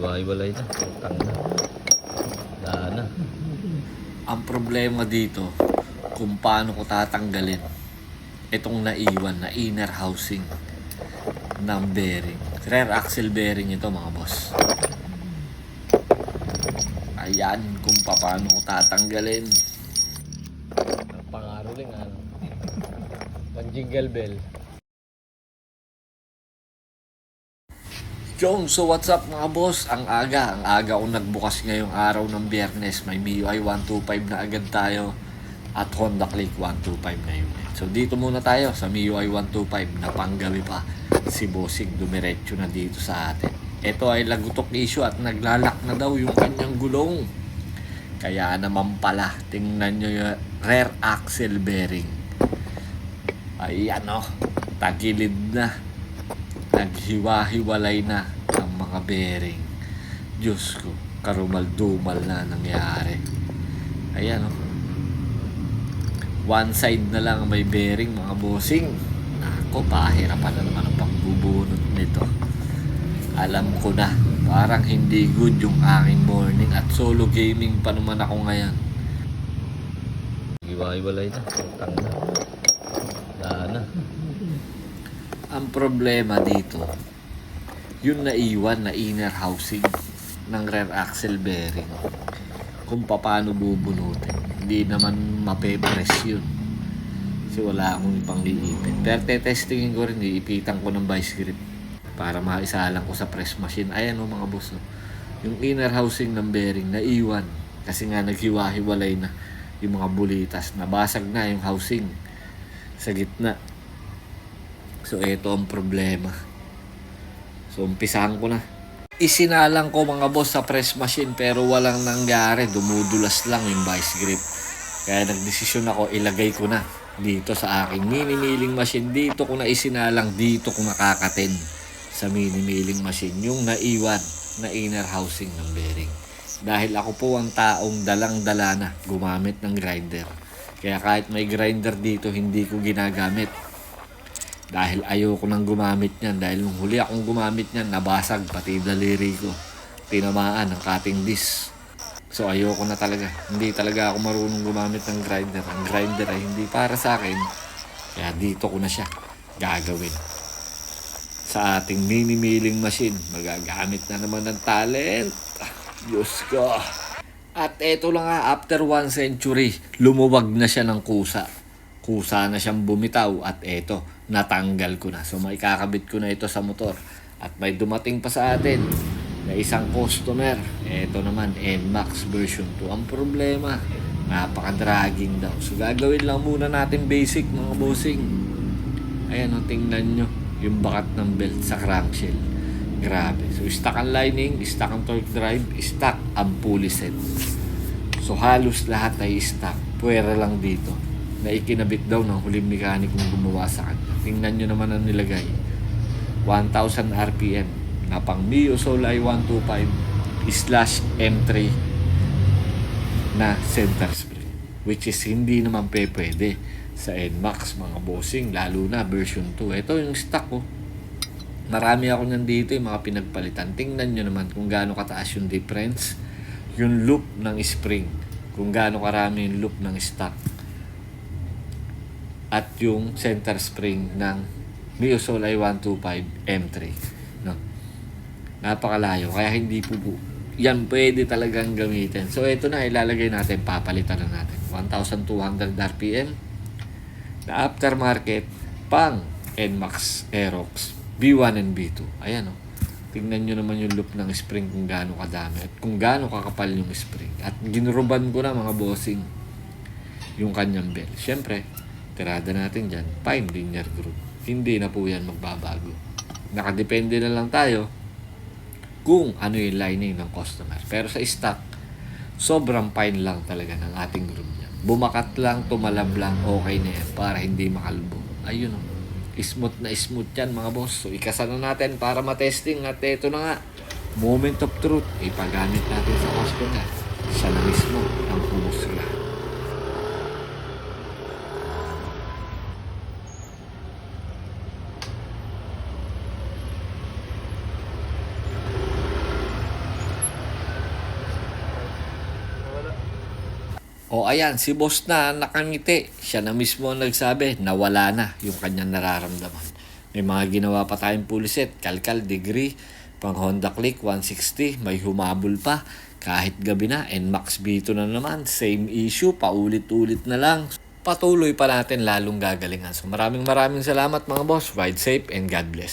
Iwa-iwalay na. Utang na. Daan na. Ang problema dito, kung paano ko tatanggalin itong naiwan na inner housing ng bearing. Rear axle bearing ito mga boss. Ayan kung paano ko tatanggalin. Pangaroling ano. Pang jingle bell. Jong, so what's up mga boss? Ang aga, ang aga ko nagbukas ngayong araw ng biyernes. May MIUI 125 na agad tayo at Honda Click 125 na unit. So dito muna tayo sa MIUI 125 na panggabi pa. Si Bossing dumiretso na dito sa atin. Ito ay lagutok issue at naglalak na daw yung kanyang gulong. Kaya naman pala, tingnan nyo yung rear axle bearing. Ayan o, tagilid na naghiwa-hiwalay na mga bearing. Diyos ko, karumal-dumal na nangyari. Ayan o. One side na lang may bearing mga bossing. Ako, pahirapan na naman ang pagbubunot nito. Alam ko na, parang hindi good yung aking morning at solo gaming pa naman ako ngayon. Iwa-iwalay na. Utang na. Daan na. Ang problema dito, yung naiwan na inner housing ng rear axle bearing. Kung paano bubunutin. Hindi naman mapepress yun. Kasi wala akong ipang iipit. Pero testingin ko rin, iipitan ko ng vice grip para maisalang ko sa press machine. Ayan o mga boss. Yung inner housing ng bearing naiwan. Kasi nga naghiwa-hiwalay na yung mga bulitas. Nabasag na yung housing sa gitna. So, ito ang problema. So, umpisahan ko na. Isinalang ko mga boss sa press machine pero walang nangyari. Dumudulas lang yung vice grip. Kaya nagdesisyon ako, ilagay ko na dito sa aking mini milling machine. Dito ko na isinalang, dito ko nakakatin sa mini milling machine. Yung naiwan na inner housing ng bearing. Dahil ako po ang taong dalang-dala na gumamit ng grinder. Kaya kahit may grinder dito, hindi ko ginagamit dahil ayoko nang gumamit niyan. Dahil nung huli akong gumamit niyan nabasag pati daliri ko. Tinamaan ng cutting disc. So ayoko na talaga. Hindi talaga ako marunong gumamit ng grinder. Ang grinder ay hindi para sa akin. Kaya dito ko na siya gagawin. Sa ating mini milling machine magagamit na naman ng talent. Diyos ko. At eto lang nga after one century lumuwag na siya ng kusa kusa na siyang bumitaw at eto, natanggal ko na. So maikakabit ko na ito sa motor. At may dumating pa sa atin na isang customer. Eto naman, NMAX version 2. Ang problema, napaka-dragging daw. So gagawin lang muna natin basic mga bossing. Ayan o, tingnan nyo yung bakat ng belt sa crankshell. Grabe. So stock ang lining, stock ang torque drive, stock ang pulley set. So halos lahat ay stock. Pwera lang dito na ikinabit daw ng huling mekanikong gumawa sa kanya. Tingnan nyo naman ang nilagay. 1,000 RPM na pang Mio Soul i125 slash M3 na center spring. Which is hindi naman pe pwede sa NMAX mga bossing lalo na version 2. Ito yung stock ko. Marami ako nyan dito yung mga pinagpalitan. Tingnan nyo naman kung gaano kataas yung difference. Yung loop ng spring. Kung gaano karami yung loop ng stock at yung center spring ng Mio Soul i125 M3. No? Napakalayo. Kaya hindi po po. Yan pwede talagang gamitin. So ito na ilalagay natin. Papalitan na natin. 1,200 RPM na aftermarket pang NMAX Aerox B1 and B2. Ayan o. Tingnan nyo naman yung loop ng spring kung gaano kadami at kung gaano kakapal yung spring. At ginuruban ko na mga bossing yung kanyang bell. Siyempre, tirada natin dyan, fine linear group. Hindi na po yan magbabago. Nakadepende na lang tayo kung ano yung lining ng customer. Pero sa stock, sobrang fine lang talaga ng ating group niya. Bumakat lang, tumalab lang, okay na yan para hindi makalbo. Ayun o. Smooth na smooth yan mga boss. So ikasa na natin para matesting at eto na nga. Moment of truth, ipagamit natin sa customer. Siya mismo ang humusga. O ayan, si boss na nakangiti. Siya na mismo ang nagsabi, nawala na yung kanyang nararamdaman. May mga ginawa pa tayong puliset, kalkal, degree, pang Honda Click 160, may humabol pa. Kahit gabi na, NMAX B2 na naman, same issue, paulit-ulit na lang. Patuloy pa natin lalong gagalingan. So maraming maraming salamat mga boss. Ride safe and God bless.